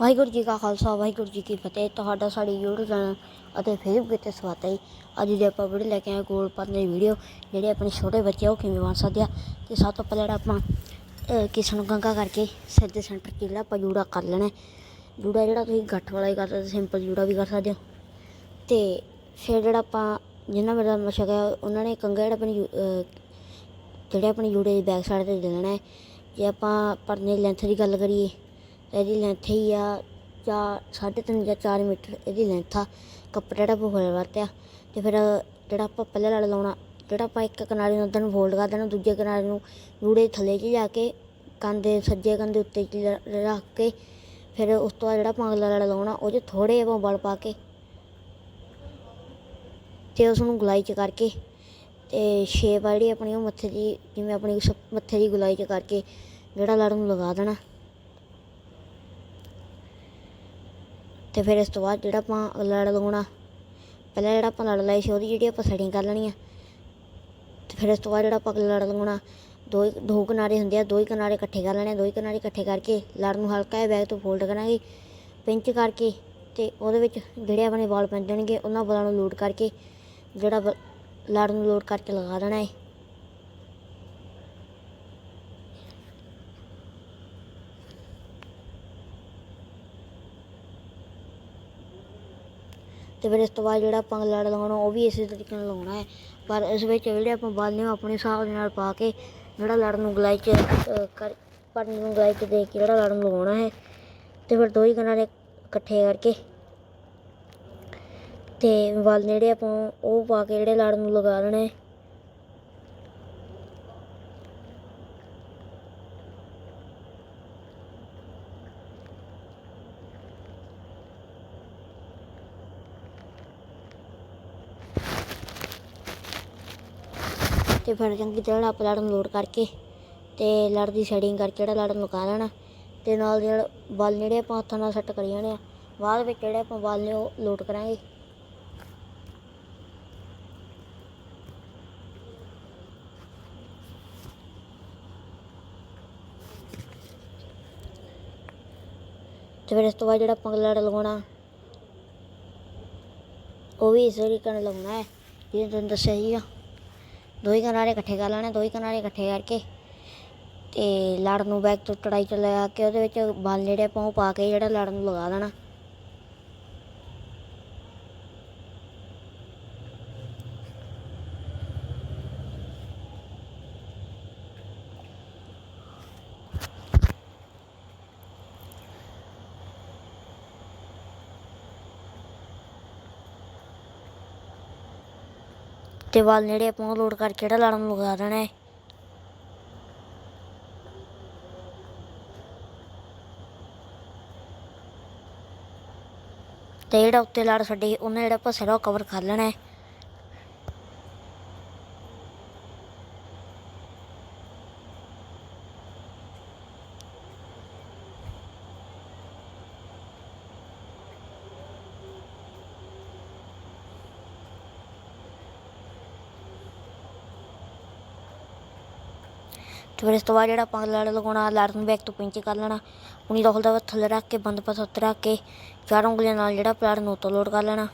ਵਾਹਿਗੁਰੂ ਜੀ ਕਾ ਖਾਲਸਾ ਵਾਹਿਗੁਰੂ ਜੀ ਕੀ ਫਤਿਹ। ਤੁਹਾਡਾ ਸਾਡੀ YouTube ਚੈਨਲ ਅਤੇ ਫੇਸਬੁੱਕ ਤੇ ਸਵਾਗਤ ਹੈ ਅੱਜ ਦੇ ਆਪਾਂ ਵੀਡੀਓ ਲੈ ਕੇ ਆਏ ਗੋਲ ਪਾਉਣ ਦੀ ਵੀਡੀਓ ਜਿਹੜੇ ਆਪਣੇ ਛੋਟੇ ਬੱਚੇ ਆ ਉਹ ਕਿਵੇਂ ਬਣ ਸਕਦੇ ਆ। ਤੇ ਸਭ ਤੋਂ ਪਹਿਲਾਂ ਜਿਹੜਾ ਆਪਾਂ ਅਹ, ਕਿਸੇ ਨੂੰ ਗੰਗਾ ਕਰਕੇ ਸਿਰ ਦੇ ਸੈਂਟਰ 'ਚ ਜਿਹੜਾ ਆਪਾਂ ਜੂੜਾ ਕਰ ਲੈਣਾ ਹੈ। ਜੂੜਾ ਜਿਹੜਾ ਤੁਸੀਂ ਗੱਠ ਵਾਲਾ ਹੀ ਕਰ ਸਕਦੇ ਸਿੰਪਲ ਜੂੜਾ ਵੀ ਕਰ ਸਕਦੇ ਹੋ। ਤੇ ਫਿਰ ਜਿਹੜਾ ਆਪਾਂ ਜਿੰਨਾ ਮੇਰਾ ਮਸ਼ਕ ਹੈ ਉਹਨਾਂ ਨੇ ਕੰਗਾ ਜਿਹੜਾ ਆਪਣੀ ਜੂ- ਜਿਹੜੇ ਆਪਣੇ ਜੂੜੇ ਦੀ ਬੈਕ ਸਾਈਡ ਤੇ ਦੇ ਦੇਣਾ ਹੈ। ਜੇ ਆਪਾਂ ਪਰਨੇ ਲੈਂਥ ਦੀ ਗੱਲ ਕਰੀਏ ਇਹਦੀ ਲੈਂਥ ਹੀ ਆ ਚਾਰ, ਸਾਢੇ ਤਿੰਨ ਜਾਂ 4 ਮੀਟਰ ਇਹਦੀ ਲੈਂਥ ਆ। ਕੱਪੜਾ ਜਿਹੜਾ ਆਪਾਂ ਹੋਇਆ ਵਰਤਿਆ ਤੇ ਫਿਰ ਜਿਹੜਾ ਆਪਾਂ ਪਹਿਲਾਂ ਲੜ ਲਾਉਣਾ, ਜਿਹੜਾ ਆਪਾਂ ਇੱਕ ਕਿਨਾਰੇ ਨੂੰ ਉੱਧਰ ਨੂੰ ਫੋਲਡ ਕਰ ਦੇਣਾ, ਦੂਜੇ ਕਿਨਾਰੇ ਨੂੰ ਰੂੜੇ ਥੱਲੇ 'ਚ ਜਾ ਕੇ ਕੰਦੇ ਸੱਜੇ ਕੰਦੇ ਉੱਤੇ 'ਚ ਲ- ਰੱਖ ਕੇ ਫਿਰ ਉਸ ਤੋਂ ਬਾਅਦ ਜਿਹੜਾ ਆਪਾਂ ਲੜਾ ਲਾਉਣਾ ਉਹ 'ਚ ਥੋੜੇ ਆਪਾਂ ਬਲ ਪਾ ਕੇ ਤੇ ਉਸ ਨੂੰ ਗੁਲਾਈ 'ਚ ਕਰਕੇ ਤੇ ਸ਼ੇਪ ਆ ਜਿਹੜੀ ਆਪਣੀ ਉਹ ਮੱਥੇ ਦੀ, ਜਿਵੇਂ ਆਪਣੀ ਸ- ਮੱਥੇ ਦੀ ਗੁਲਾਈ 'ਚ ਕਰਕੇ ਜਿਹੜਾ ਲੜ ਨੂੰ ਲਗਾ ਦੇਣਾ। ਤੇ ਫਿਰ ਇਸ ਤੋਂ ਬਾਅਦ ਜਿਹੜਾ ਆਪਾਂ ਲੜ ਲਗਾਉਣਾ ਪਹਿਲਾਂ ਜਿਹੜਾ ਆਪਾਂ ਲੜ ਲਾਈ ਸੀ ਉਹਦੀ ਜਿਹੜੀ ਆਪਾਂ ਸੈਟਿੰਗ ਕਰ ਲੈਣੀ ਆ। ਤੇ ਫਿਰ ਇਸ ਤੋਂ ਬਾਅਦ ਜਿਹੜਾ ਆਪਾਂ ਲੜ ਲਗਾਉਣਾ ਦੋ ਹੀ- ਦੋ ਕਿਨਾਰੇ ਹੁੰਦੇ ਆ, ਦੋ ਹੀ ਕਿਨਾਰੇ ਇਕੱਠੇ ਕਰ ਲੈਣੇ ਦੋ ਹੀ ਕਿਨਾਰੇ ਇਕੱਠੇ ਕਰਕੇ ਲੜ ਨੂੰ ਹਲਕਾ ਜਿਹਾ ਬੈਗ ਤੋਂ ਫੋਲਡ ਕਰਾਂਗੇ ਪਿੰਚ ਕਰਕੇ ਤੇ ਉਹਦੇ ਵਿੱਚ ਜਿਹੜੇ ਆਪਣੇ ਵਾਲ ਪੈਂਦੇ ਜਾਣਗੇ ਉਹਨਾਂ ਵਾਲਾਂ ਨੂੰ ਲੋਡ ਕਰਕੇ ਜਿਹੜਾ ਵ- ਲੜ ਨੂੰ ਲੋਡ ਕਰਕੇ ਲਗਾ ਦੇਣਾ ਹੈ ਅਤੇ ਫਿਰ ਇਸ ਤੋਂ ਬਾਅਦ ਜਿਹੜਾ ਆਪਾਂ ਲੜ ਲਗਾਉਣਾ ਉਹ ਵੀ ਇਸੇ ਤਰੀਕੇ ਨਾਲ ਲਾਉਣਾ ਹੈ। ਪਰ ਇਸ ਵਿੱਚ ਜਿਹੜੇ ਆਪਾਂ ਬਲ ਨੇ ਉਹ ਆਪਣੇ ਹਿਸਾਬ ਦੇ ਨਾਲ ਪਾ ਕੇ ਜਿਹੜਾ ਲੜ ਨੂੰ ਗਲਾਈ ਚ ਕਰ ਪਰ ਨੂੰ ਗਲਾਈ ਚ ਦੇ ਕੇ ਜਿਹੜਾ ਲੜ ਨੂੰ ਲਗਾਉਣਾ ਹੈ, ਤੇ ਫਿਰ ਦੋ ਹੀ ਕਿਨਾਰੇ ਇਕੱਠੇ ਕਰਕੇ। ਤੇ ਵੱਲ ਜਿਹੜੇ ਆਪਾਂ ਉਹ ਪਾ ਕੇ ਜਿਹੜੇ ਲੜ ਨੂੰ ਲਗਾ ਦੇਣੇ ਤੇ ਫਿਰ ਚੰਗੀ ਤਰ੍ਹਾਂ ਆਪਾਂ ਲੜ ਨੂੰ ਲੋਡ ਕਰਕੇ ਤੇ ਲੜ ਦੀ ਸੈਟਿੰਗ ਕਰਕੇ ਜਿਹੜਾ ਲੜ ਨੂੰ ਲਗਾ ਲੈਣਾ ਤੇ ਨਾਲ ਜਿਹੜਾ ਬਲ ਜਿਹੜੇ ਆਪਾਂ ਹੱਥਾਂ ਨਾਲ ਸੈੱਟ ਕਰੀ ਜਾਣੇ ਆ, ਬਾਅਦ ਵਿੱਚ ਜਿਹੜੇ ਆਪਾਂ ਬਲ ਨੇ ਉਹ ਲੋਡ ਕਰਾਂਗੇ। ਤੇ ਫਿਰ ਇਸ ਤੋਂ ਬਾਅਦ ਜਿਹੜਾ ਆਪਾਂ ਲੜ ਲਗਾਉਣਾ, ਉਹ ਵੀ ਇਸੇ ਤਰੀਕੇ ਨਾਲ ਲਾਉਣਾ ਹੈ ਜਿਵੇਂ ਤੁਹਾਨੂੰ ਦੱਸਿਆ ਸੀਗਾ ਦੋ ਹੀ ਕਿਨਾਰੇ ਇਕੱਠੇ ਕਰ ਲੈਣੇ ਦੋ ਹੀ ਕਿਨਾਰੇ ਇਕੱਠੇ ਕਰਕੇ ਤੇ ਲੜ ਨੂੰ ਬੈਕ ਤੋਂ ਚੜਾਈ ਚ ਲਗਾ ਕੇ ਉਹਦੇ ਵਿੱਚ ਬਲ ਜਿਹੜੇ ਆਪਾਂ ਉਹ ਪਾ ਕੇ ਜਿਹੜਾ ਲੜ ਨੂੰ ਲਗਾ ਦੇਣਾ। ਤੇ ਵੱਲ ਨੇੜੇ ਆਪਾਂ ਉਹ ਲੋਡ ਕਰਕੇ ਜਿਹੜਾ ਲੜ ਨੂੰ ਲਗਾ ਦੇਣਾ ਹੈ। ਤੇ ਜਿਹੜਾ ਉੱਤੇ ਲੜ ਛੱਡੀ ਉਹਨੇ ਜਿਹੜਾ ਆਪਾਂ ਸਿਰਾ ਕਵਰ ਕਰ ਲੈਣਾ ਹੈ। ਤੇ ਫਿਰ ਇਸ ਤੋਂ ਬਾਅਦ ਜਿਹੜਾ ਆਪਾਂ ਲੜ ਲਗਾਉਣਾ, ਲੜ ਨੂੰ ਬੈਕ ਤੋਂ ਪਿੰਚ ਕਰ ਲੈਣਾ। ਉਨੀ ਦਾ ਖੁੱਲਦਾ ਥੱਲੇ ਰੱਖ ਕੇ, ਬੰਦ ਪਾਸਾ ਉੱਤੇ ਰੱਖ ਕੇ, ਚਾਰ ਉਂਗਲੀਆਂ ਨਾਲ ਜਿਹੜਾ ਪਲਾੜ ਨੂੰ ਉੱਤੋਂ ਲੋਡ ਕਰ ਲੈਣਾ।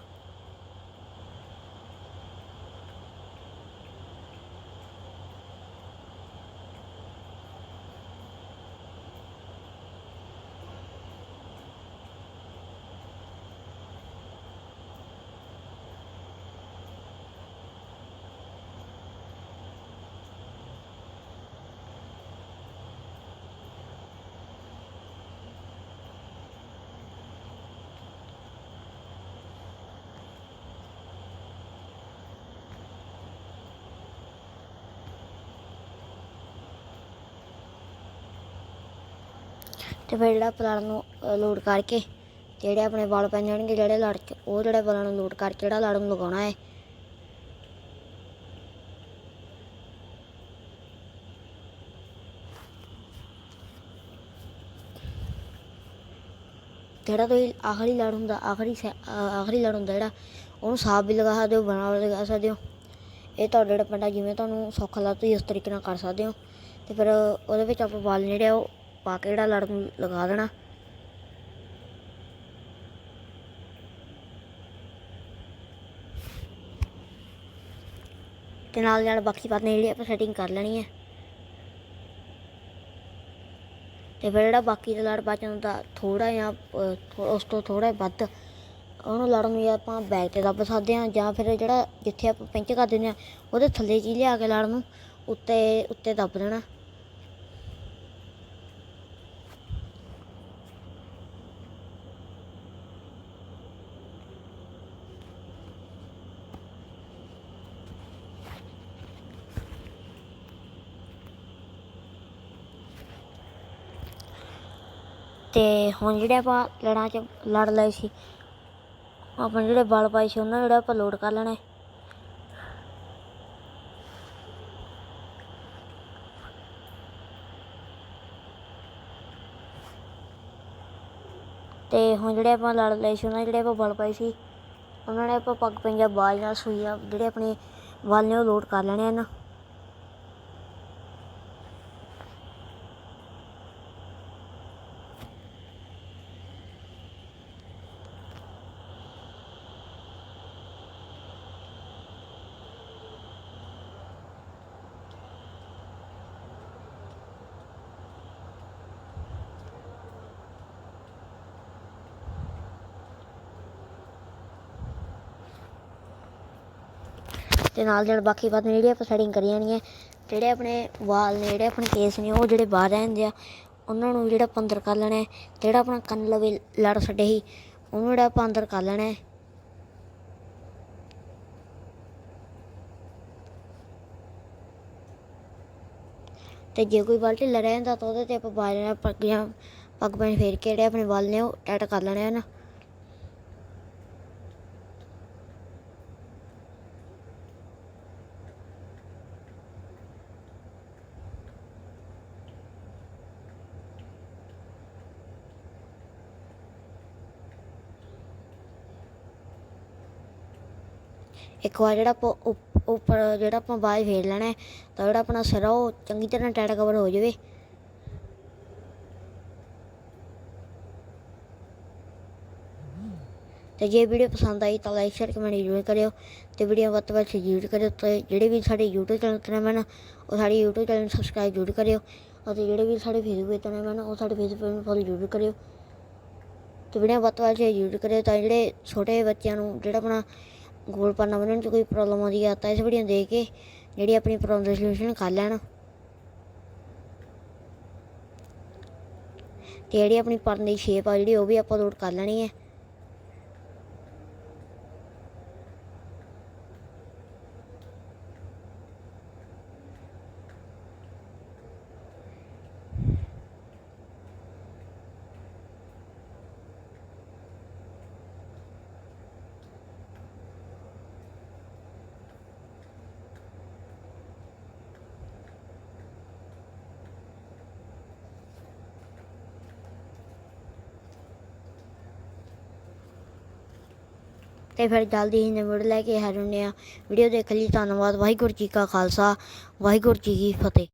ਤੇ ਫਿਰ ਜਿਹੜਾ ਪਲਾੜ ਨੂੰ ਲੋਡ ਕਰਕੇ ਜਿਹੜੇ ਆਪਣੇ ਵਾਲ ਪੈ ਜਾਣਗੇ, ਜਿਹੜੇ ਲੜ ਕੇ ਉਹ ਜਿਹੜਾ ਵਾਲਾਂ ਨੂੰ ਲੋਡ ਕਰਕੇ ਜਿਹੜਾ ਲੜ ਨੂੰ ਲਗਾਉਣਾ ਹੈ। ਜਿਹੜਾ ਤੁਸੀਂ ਆਖਰੀ ਲੜ ਹੁੰਦਾ, ਆਖਰੀ ਸੈ- ਆਖਰੀ ਲੜ ਹੁੰਦਾ ਜਿਹੜਾ, ਉਹਨੂੰ ਸਾਫ਼ ਵੀ ਲਗਾ ਸਕਦੇ ਹੋ, ਬਣਾ ਵੀ ਲਗਾ ਸਕਦੇ ਹੋ। ਇਹ ਤੁਹਾਡੇ ਡਿਪੈਂਡ ਆ, ਜਿਵੇਂ ਤੁਹਾਨੂੰ ਸੌਖਾ ਲੱਗਦਾ, ਤੁਸੀਂ ਉਸ ਤਰੀਕੇ ਨਾਲ ਕਰ ਸਕਦੇ ਹੋ। ਤੇ ਫਿਰ ਉਹਦੇ ਵਿੱਚ ਆਪਾਂ ਵਾਲ ਜਿਹੜੇ ਆ, ਉਹ ਪਾ ਕੇ ਜਿਹੜਾ ਲੜ ਨੂੰ ਲਗਾ ਦੇਣਾ। ਤੇ ਨਾਲ ਨਾਲ ਬਾਕੀ ਬਾਤਾਂ ਜਿਹੜੀ ਆਪਾਂ ਸੈਟਿੰਗ ਕਰ ਲੈਣੀ ਹੈ। ਤੇ ਫਿਰ ਜਿਹੜਾ ਬਾਕੀ ਦਾ ਲੜ ਬਚਣ ਦਾ ਥੋੜਾ ਜਾਂ ਉਸ ਤੋਂ ਥੋੜਾ ਵੱਧ ਉਹਨੂੰ ਲੜਨ ਨੂੰ ਆਪਾਂ ਬੈਗ ਤੇ ਦੱਬ ਸਕਦੇ ਹਾਂ ਜਾਂ ਫਿਰ ਜਿਹੜਾ ਜਿੱਥੇ ਆਪਾਂ ਪਿੰਚ ਕਰ ਦਿੰਦੇ ਆ ਉਹਦੇ ਥੱਲੇ ਜੀ ਲਿਆ ਕੇ ਲੜਨ ਨੂੰ ਉੱਤੇ ਉੱਤੇ ਦੱਬ ਦੇਣਾ। ਤੇ ਹੁਣ ਜਿਹੜੇ ਆਪਾਂ ਲੜਾਂ 'ਚ ਲੜ ਲਏ ਸੀ, ਆਪਾਂ ਜਿਹੜੇ ਬਲ ਪਾਏ ਸੀ ਉਹਨਾਂ ਨੂੰ ਜਿਹੜਾ ਆਪਾਂ ਲੋਡ ਕਰ ਲੈਣਾ ਹੈ। ਤੇ ਹੁਣ ਜਿਹੜੇ ਆਪਾਂ ਲੜ ਲਏ ਸੀ, ਉਹਨਾਂ ਜਿਹੜੇ ਆਪਾਂ ਬਲ ਪਾਏ ਸੀ, ਉਹਨਾਂ ਨੇ ਆਪਾਂ ਪੱਗ ਪੰਜਾ ਬਾਜ ਨਾਲ ਸੂਈ ਸੂਈਆਂ, ਜਿਹੜੇ ਆਪਣੇ ਵਲ ਨੇ ਉਹ ਲੋਡ ਕਰ ਲੈਣੇ ਹਨ ਤੇ ਨਾਲ ਜਿਹੜੇ ਬਾਕੀ ਬਾਤ ਨੇ ਜਿਹੜੀ ਆਪਾਂ ਸੈਟਿੰਗ ਕਰੀ ਜਾਣੀ ਹੈ ਜਿਹੜੇ ਆਪਣੇ ਵਾਲ ਨੇ, ਜਿਹੜੇ ਆਪਣੇ ਕੇਸ ਨੇ, ਉਹ ਜਿਹੜੇ ਬਾਹਰ ਰਹਿੰਦੇ ਆ, ਉਹਨਾਂ ਨੂੰ ਜਿਹੜਾ ਆਪਾਂ ਅੰਦਰ ਕਰ ਲੈਣਾ ਜਿਹੜਾ ਆਪਣਾ ਕੰਨ ਲਵੇ, ਲੜ ਛੱਡੇ ਸੀ ਉਹਨੂੰ ਜਿਹੜਾ ਆਪਾਂ ਅੰਦਰ ਕਰ ਲੈਣਾ ਹੈ। ਤੇ ਜੇ ਕੋਈ ਬਾਲਟੀ ਲੜਿਆ ਜਾਂਦਾ ਤਾਂ ਉਹਦੇ ਤੇ ਆਪਾਂ ਬਾਜ ਪੱਗ ਜਾਂ ਪੱਗ ਪੈਣ ਫੇਰ ਕੇ ਜਿਹੜੇ ਆਪਣੇ ਵਾਲ ਨੇ ਉਹ ਟੈਟ ਕਰ ਲੈਣੇ ਹਨ ਇੱਕ ਵਾਰ ਜਿਹੜਾ ਆਪਾਂ ਉੱਪ- ਉੱਪਰ ਜਿਹੜਾ ਆਪਾਂ ਬਾਜ ਫੇਰ ਲੈਣਾ ਤਾਂ ਜਿਹੜਾ ਆਪਣਾ ਸਿਰ ਆ ਉਹ ਚੰਗੀ ਤਰ੍ਹਾਂ ਟੈਟ ਕਵਰ ਹੋ ਜਾਵੇ। ਤੇ ਜੇ ਵੀਡੀਓ ਪਸੰਦ ਆਈ ਤਾਂ ਲਾਈਕ ਸ਼ੇਅਰ ਕਮੈਂਟ ਜ਼ਰੂਰ ਕਰਿਓ ਤੇ ਵੀਡੀਓ ਵੱਧ ਤੋਂ ਵੱਧ ਸ਼ੇਅਰ ਕਰਿਓ ਤੇ ਜਿਹੜੇ ਵੀ ਸਾਡੇ YouTube ਚੈਨਲ ਤੇ ਨੇ ਉਹ ਸਾਡੇ YouTube ਚੈਨਲ ਨੂੰ ਸਬਸਕ੍ਰਾਈਬ ਜ਼ਰੂਰ ਕਰਿਓ ਅਤੇ ਜਿਹੜੇ ਵੀ ਸਾਡੇ Facebook ਤੇ ਨੇ ਉਹ ਸਾਡੇ Facebook ਨੂੰ ਫੋਲੋ ਜ਼ਰੂਰ ਕਰਿਓ। ਤੇ ਵੀਡੀਓ ਵੱਧ ਤੋਂ ਵੱਧ ਸ਼ੇਅਰ ਜ਼ਰੂਰ ਕਰਿਓ ਤਾਂ ਜਿਹੜੇ ਛੋਟੇ ਬੱਚਿਆਂ ਨੂੰ ਜਿਹੜਾ ਆਪਣਾ ਗੋਲ ਪਾਣਾ ਬਣਨ 'ਚ ਕੋਈ ਪ੍ਰੋਬਲਮ ਆਉਂਦੀ ਆ, ਤਾਂ ਇਸ ਵੀਡੀਓ ਨੂੰ ਦੇਖ ਕੇ ਜਿਹੜੀ ਆਪਣੀ ਪ੍ਰੋਬਲਮ ਦਾ ਸੋਲੂਸ਼ਨ ਕਰ ਲੈਣ। ਤੇ ਜਿਹੜੀ ਆਪਣੀ ਪਰਨ ਦੀ ਸ਼ੇਪ ਆ ਜਿਹੜੀ, ਉਹ ਵੀ ਆਪਾਂ ਲੋਡ ਕਰ ਲੈਣੀ ਹੈ ਤੇ ਫਿਰ ਜਲਦੀ ਹੀ ਨਿਬੜ ਲੈ ਕੇ ਹਾਜ਼ਰ ਹੁੰਦੇ ਆ। ਵੀਡੀਓ ਦੇਖਣ ਲਈ, ਧੰਨਵਾਦ, ਵਾਹਿਗੁਰੂ ਜੀ ਕਾ ਖਾਲਸਾ, ਵਾਹਿਗੁਰੂ ਜੀ ਕੀ ਫਤਿਹ।